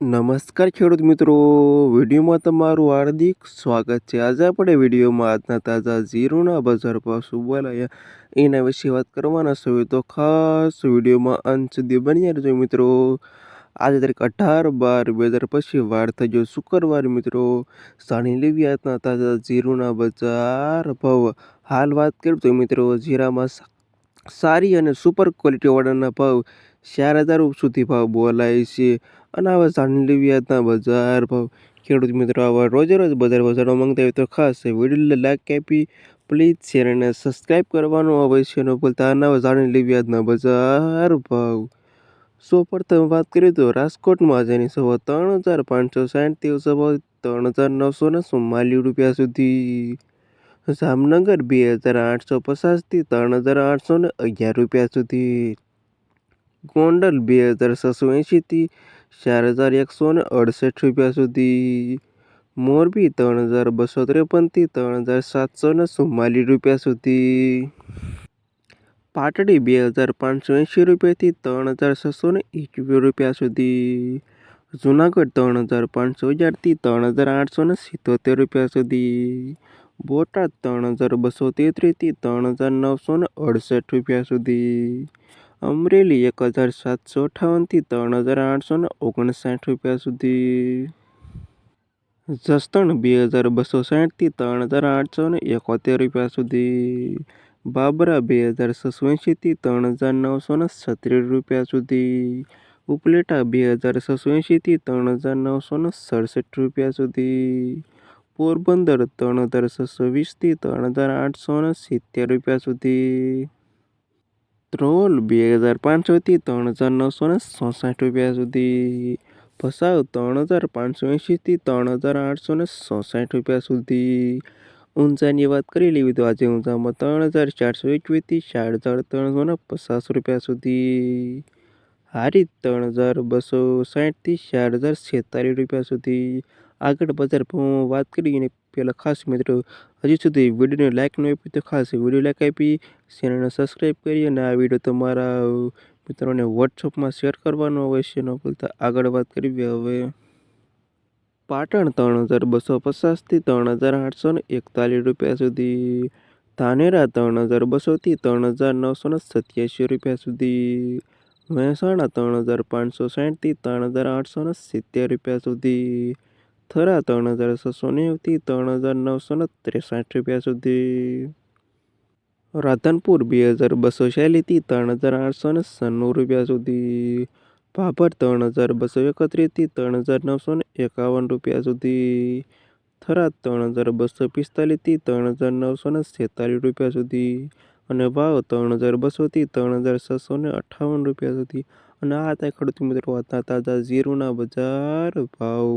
નમસ્કાર ખેડૂત મિત્રો. વિડીયોમાં તમારું હાર્દિક સ્વાગત છે. આજે આપણે વિડીયોમાં આજના તાજા ઝીરોના બજાર શું બોલાયા એના વિશે વાત કરવાના છે. તો ખાસ વિડીયોમાં અંત સુધી બન્યા રહેજો મિત્રો. આજે તારીખ અઢાર બાર બે હજાર પછી વાર થઈ ગયો શુક્રવાર મિત્રો. સાણી લેવી આજના તાજા ઝીરોના બજાર ભાવ. હાલ વાત કરું તો મિત્રો જીરામાં સારી અને સુપર ક્વોલિટીવાળાના ભાવ ચાર હજાર સુધી ભાવ બોલાય છે. અને આવા જાણી બજાર ભાવ. ખેડૂત મિત્રો, આવા રોજે રોજ બજાર બજારો માંગતા હોય તો ખાસ વીડિયો લાઈક આપી, પ્લીઝ શેર અને સબસ્ક્રાઈબ કરવાનું અવશ્ય ન ભૂલતા. અને આવા લેવી બજાર ભાવ. સૌ પ્રથમ વાત કરીએ તો રાજકોટમાં જેની સવા ત્રણ હજાર પાંચસો સાઠથી સવા ત્રણ હજાર નવસો ને ચુમ્માલીસ રૂપિયા સુધી. જામનગર બે હજાર આઠસો પચાસથી ત્રણ હજાર આઠસો ને અગિયાર રૂપિયા સુધી. ગોંડલ બે હજાર છસો એંશીથી ચાર હજાર એકસો ને અડસઠ રૂપિયા સુધી. મોરબી ત્રણ હજાર બસો ત્રેપનથી ત્રણ હજાર સાતસો ને ચુમ્માલીસ રૂપિયા સુધી. પાટડી બે હજાર પાંચસો એંશી રૂપિયાથી ત્રણ હજાર છસો ને એકવીસ રૂપિયા સુધી. જુનાગઢ ત્રણ હજાર પાંચસો હજારથી ત્રણ હજાર આઠસો ને સિત્તોતેર રૂપિયા સુધી. બોટાદ ત્રણ હજાર બસો તેત્રીસથી ત્રણ હજાર નવસો ને અડસઠ રૂપિયા સુધી. અમરેલી એક હજાર સાતસો અઠ્ઠાવનથી ત્રણ હજાર આઠસો ને ઓગણસાઠ રૂપિયા સુધી. જસદણ બે હજાર બસો સાઠથી ત્રણ હજાર આઠસો ને એકોતેર રૂપિયા સુધી. બાબરા બે હજાર છસો એંશીથી ત્રણ હજાર નવસો ને છત્રીસ રૂપિયા સુધી. ઉપલેટા બે હજાર છસો એંશીથી ત્રણ હજાર નવસો ને સડસઠ રૂપિયા સુધી. પોરબંદર ત્રણ હજાર છસો વીસથી ત્રણ હજાર આઠસો ને સિત્તેર રૂપિયા સુધી. ધ્રોલ બે હજાર પાંચસોથી ત્રણ હજાર નવસો ને રૂપિયા સુધી ભસાવ ત્રણ હજાર પાંચસો એંશીથી ત્રણ હજાર આઠસો ને ચોસઠ રૂપિયા સુધી. ઊંઝાની વાત કરી લેવી તો આજે ઊંઝામાં ત્રણ હજાર ચારસો એકવીસથી ચાર હજાર ત્રણસો ને પચાસ રૂપિયા સુધી. હારી ત્રણ હજાર બસો સાઠથી ચાર હજાર છેતાલીસ રૂપિયા સુધી. આગળ બજાર ભાવમાં વાત કરીને પહેલાં ખાસ મિત્રો, હજી સુધી વિડીયોને લાઇક ન આપી તો ખાસ વીડિયો લાઇક આપી ચેનલને સબસ્ક્રાઈબ કરી અને આ વીડિયો તમારા, મિત્રોને વોટ્સઅપમાં શેર કરવાનો અવશ્ય ન ભૂલતા. આગળ વાત કરવી હવે, પાટણ ત્રણ હજાર બસો પચાસથી ત્રણ હજાર આઠસો ને એકતાલીસ રૂપિયા સુધી, ધાનેરા ત્રણ હજાર બસોથી ત્રણ હજાર નવસો ને સત્યાસી રૂપિયા સુધી, મહેસાણા ત્રણ હજાર પાંચસો સાઠથી ત્રણ હજાર આઠસો ને સિત્તેર રૂપિયા સુધી થરા ત્રણ હજાર છસો નેવથી ત્રણ હજાર નવસો ને ત્રેસઠ રૂપિયા સુધી. રાધનપુર બે હજાર બસો શૈલીથી ત્રણ હજાર આઠસો ને સન્નું રૂપિયા સુધી. ભાભર ત્રણ હજાર બસો એકત્રીસથી ત્રણ હજાર નવસો ને એકાવન રૂપિયા સુધી. થરા ત્રણ હજાર બસો પિસ્તાલીસથી ત્રણ હજાર નવસો ને છેતાલીસ રૂપિયા સુધી. અને ભાવ ત્રણ હજાર બસોથી ત્રણ હજાર છસો ને અઠ્ઠાવન રૂપિયા સુધી. અને આ હતા ખેડૂત મિત્રો તાજા જીરુના બજાર ભાવ